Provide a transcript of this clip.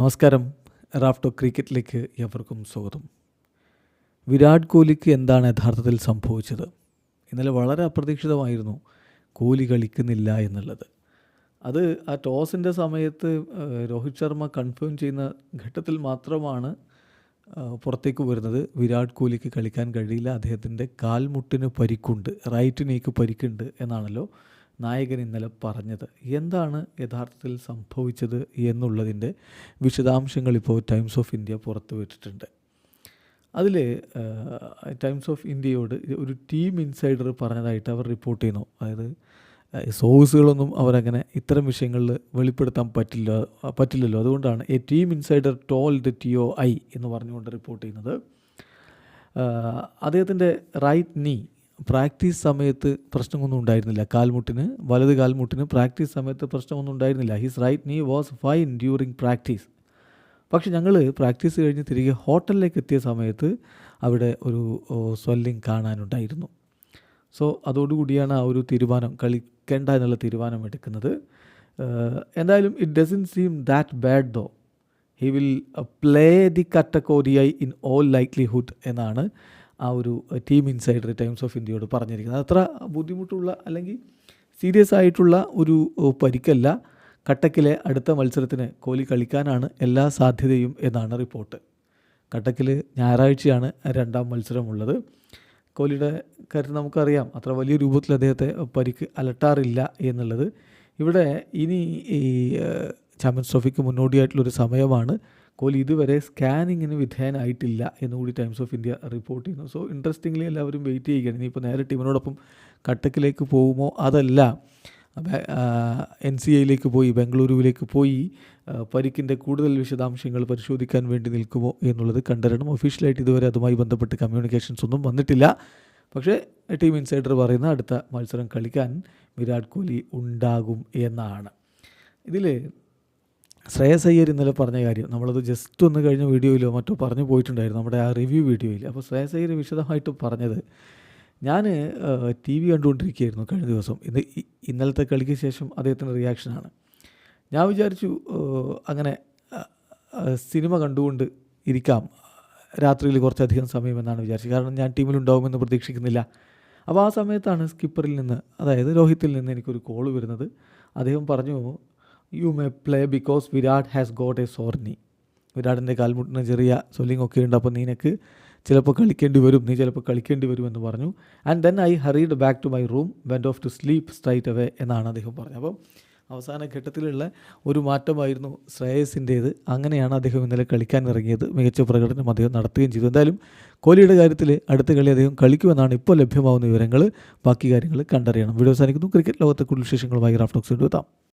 നമസ്കാരം. റാഫ്റ്റോ ക്രിക്കറ്റിലേക്ക് എവർക്കും സ്വാഗതം. വിരാട് കോഹ്ലിക്ക് എന്താണ് യഥാർത്ഥത്തിൽ സംഭവിച്ചത്? ഇന്നലെ വളരെ അപ്രതീക്ഷിതമായിരുന്നു കോഹ്ലി കളിക്കുന്നില്ല എന്നുള്ളത്. അത് ആ ടോസിന്റെ സമയത്ത് രോഹിത് ശർമ്മ കൺഫേം ചെയ്യുന്ന ഘട്ടത്തിൽ മാത്രമാണ് പുറത്തേക്ക് വരുന്നത്. വിരാട് കോഹ്ലിക്ക് കളിക്കാൻ കഴിയില്ല. അദ്ദേഹത്തിന്റെ കാൽമുട്ടിന് പരിക്കുണ്ട്. റൈറ്റ് പരിക്കുണ്ട് എന്നാണല്ലോ നായകൻ ഇന്നലെ പറഞ്ഞത്. എന്താണ് യഥാർത്ഥത്തിൽ സംഭവിച്ചത് എന്നുള്ളതിന്റെ വിശദാംശങ്ങൾ ഇപ്പോൾ ടൈംസ് ഓഫ് ഇന്ത്യ പുറത്തുവിട്ടിട്ടുണ്ട് അതിൽ ടൈംസ് ഓഫ് ഇന്ത്യയോട് ഒരു ടീം ഇൻസൈഡർ പറഞ്ഞതായിട്ട് അവർ റിപ്പോർട്ട് ചെയ്യുന്നു. അതായത് സോഴ്സുകളൊന്നും അവരങ്ങനെ ഇത്തരം വിഷയങ്ങളിൽ വെളിപ്പെടുത്താൻ പറ്റില്ല പറ്റില്ലല്ലോ. അതുകൊണ്ടാണ് a team insider told T O I എന്ന് പറഞ്ഞുകൊണ്ട് റിപ്പോർട്ട് ചെയ്യുന്നത്. അദ്ദേഹത്തിന്റെ റൈറ്റ് നീ പ്രാക്ടീസ് സമയത്ത് പ്രശ്നമൊന്നും ഉണ്ടായിരുന്നില്ല. കാൽമുട്ടിന് വലത് കാൽമുട്ടിന് പ്രാക്ടീസ് സമയത്ത് പ്രശ്നമൊന്നും ഉണ്ടായിരുന്നില്ല. His right knee was fine during practice പക്ഷെ ഞങ്ങൾ പ്രാക്ടീസ് കഴിഞ്ഞ് തിരികെ ഹോട്ടലിലേക്ക് എത്തിയ സമയത്ത് അവിടെ ഒരു സ്വെല്ലിങ് കാണാനുണ്ടായിരുന്നു. സോ അതോടുകൂടിയാണ് ആ ഒരു തീരുമാനം കളിക്കേണ്ട എന്നുള്ള തീരുമാനം എടുക്കുന്നത്. എന്തായാലും it doesn't seem that bad though he will play the കട്ടക്കോരിയായി in all likelihood എന്നാണ് ആ ഒരു ടീം ഇൻസൈഡർ ടൈംസ് ഓഫ് ഇന്ത്യയോട് പറഞ്ഞിരിക്കുന്നത്. അത്ര ബുദ്ധിമുട്ടുള്ള അല്ലെങ്കിൽ സീരിയസ് ആയിട്ടുള്ള ഒരു പരിക്കല്ല. കട്ടക്കിലെ അടുത്ത മത്സരത്തിന് കോഹ്ലി കളിക്കാനാണ് എല്ലാ സാധ്യതയും എന്നാണ് റിപ്പോർട്ട് കട്ടക്കിൽ ഞായറാഴ്ചയാണ് രണ്ടാം മത്സരമുള്ളത്. കോഹ്ലിയുടെ കാര്യം നമുക്കറിയാം. അത്ര വലിയ രൂപത്തിൽ അദ്ദേഹത്തെ പരിക്ക് അലട്ടാറില്ല എന്നുള്ളത്. ഇവിടെ ഇനി ഈ ചാമ്പ്യൻസ് ട്രോഫിക്ക് മുന്നോടിയായിട്ടുള്ളൊരു സമയമാണ്. കോഹ്ലി ഇതുവരെ സ്കാനിങ്ങിന് വിധേയനായിട്ടില്ല എന്നുകൂടി ടൈംസ് ഓഫ് ഇന്ത്യ റിപ്പോർട്ട് ചെയ്യുന്നു. സോ ഇൻട്രസ്റ്റിംഗ്ലി എല്ലാവരും വെയിറ്റ് ചെയ്യുകയാണ്. ഇനിയിപ്പോൾ നേരെ ടീമിനോടൊപ്പം കട്ടക്കിലേക്ക് പോകുമോ? അതല്ല. എൻ സി ഐയിലേക്ക് പോയി ബംഗളൂരുവിലേക്ക് പോയി പരിക്കിന്റെ കൂടുതൽ വിശദാംശങ്ങൾ പരിശോധിക്കാൻ വേണ്ടി നിൽക്കുമോ എന്നുള്ളത് കണ്ടറിയണം. ഒഫീഷ്യലായിട്ട് ഇതുവരെ അതുമായി ബന്ധപ്പെട്ട് കമ്മ്യൂണിക്കേഷൻസ് ഒന്നും വന്നിട്ടില്ല. പക്ഷേ ടീം ഇൻസൈഡർ പറയുന്ന അടുത്ത മത്സരം കളിക്കാൻ വിരാട് കോഹ്ലി ഉണ്ടാകും എന്നാണ്. ഇതിൽ ശ്രേയസ് അയ്യർ ഇന്നലെ പറഞ്ഞ കാര്യം നമ്മളത് ജസ്റ്റ് ഒന്ന് കഴിഞ്ഞ വീഡിയോയിലോ മറ്റോ പറഞ്ഞു പോയിട്ടുണ്ടായിരുന്നു നമ്മുടെ ആ റിവ്യൂ വീഡിയോയിൽ അപ്പോൾ ശ്രേയസ് അയ്യർ വിശദമായിട്ട് പറഞ്ഞത് ഞാൻ ടി വി കണ്ടുകൊണ്ടിരിക്കുകയായിരുന്നു കഴിഞ്ഞ ദിവസം. ഇന്ന് ഇന്നലത്തെ കളിക്ക് ശേഷം അദ്ദേഹത്തിന്റെ റിയാക്ഷനാണ് ഞാൻ വിചാരിച്ചു അങ്ങനെ സിനിമ കണ്ടുകൊണ്ട് ഇരിക്കാം. രാത്രിയിൽ കുറച്ചധികം സമയമെന്നാണ് വിചാരിച്ചത്. കാരണം ഞാൻ ടീമിൽ ടീമിലുണ്ടാവുമെന്ന് പ്രതീക്ഷിക്കുന്നില്ല. അപ്പോൾ ആ സമയത്താണ് സ്കിപ്പറിൽ നിന്ന് അതായത് രോഹിത്തിൽ നിന്ന് എനിക്കൊരു കോൾ വരുന്നത്. അദ്ദേഹം പറഞ്ഞു you may play because Virat has got a sore knee വിരാടിന്റെ കാൽമുട്ടിന് ചെറിയ സ്വെല്ലിംഗ് ഒക്കെ ഉണ്ട്. അപ്പോൾ നിനക്ക് ചിലപ്പോൾ കളിക്കേണ്ടി വരും. നീ ചിലപ്പോൾ കളിക്കേണ്ടി വരും എന്ന് പറഞ്ഞു. And then I hurried back to my room went off to sleep straight away എന്നാണ് അദ്ദേഹം പറഞ്ഞത്. അപ്പം അവസാന ഘട്ടത്തിലുള്ള ഒരു മാറ്റമായിരുന്നു ശ്രേയസിന്റേത് അങ്ങനെയാണ് അദ്ദേഹം ഇന്നലെ കളിക്കാൻ ഇറങ്ങിയത്. മികച്ച പ്രകടനം അദ്ദേഹം നടത്തുകയും ചെയ്തു. എന്തായാലും കോഹ്ലിയുടെ കാര്യത്തിൽ അടുത്ത കളി അദ്ദേഹം കളിക്കുമെന്നാണ് ഇപ്പോൾ ലഭ്യമാവുന്ന വിവരങ്ങൾ ബാക്കി കാര്യങ്ങൾ കണ്ടറിയണം. വീഡിയോ അവസാനിക്കുന്നു. ക്രിക്കറ്റ് ലോകത്തെ കൂടുതൽ വിശേഷങ്ങളുമായി റാഫ്റ്റോക്സ് എത്താം.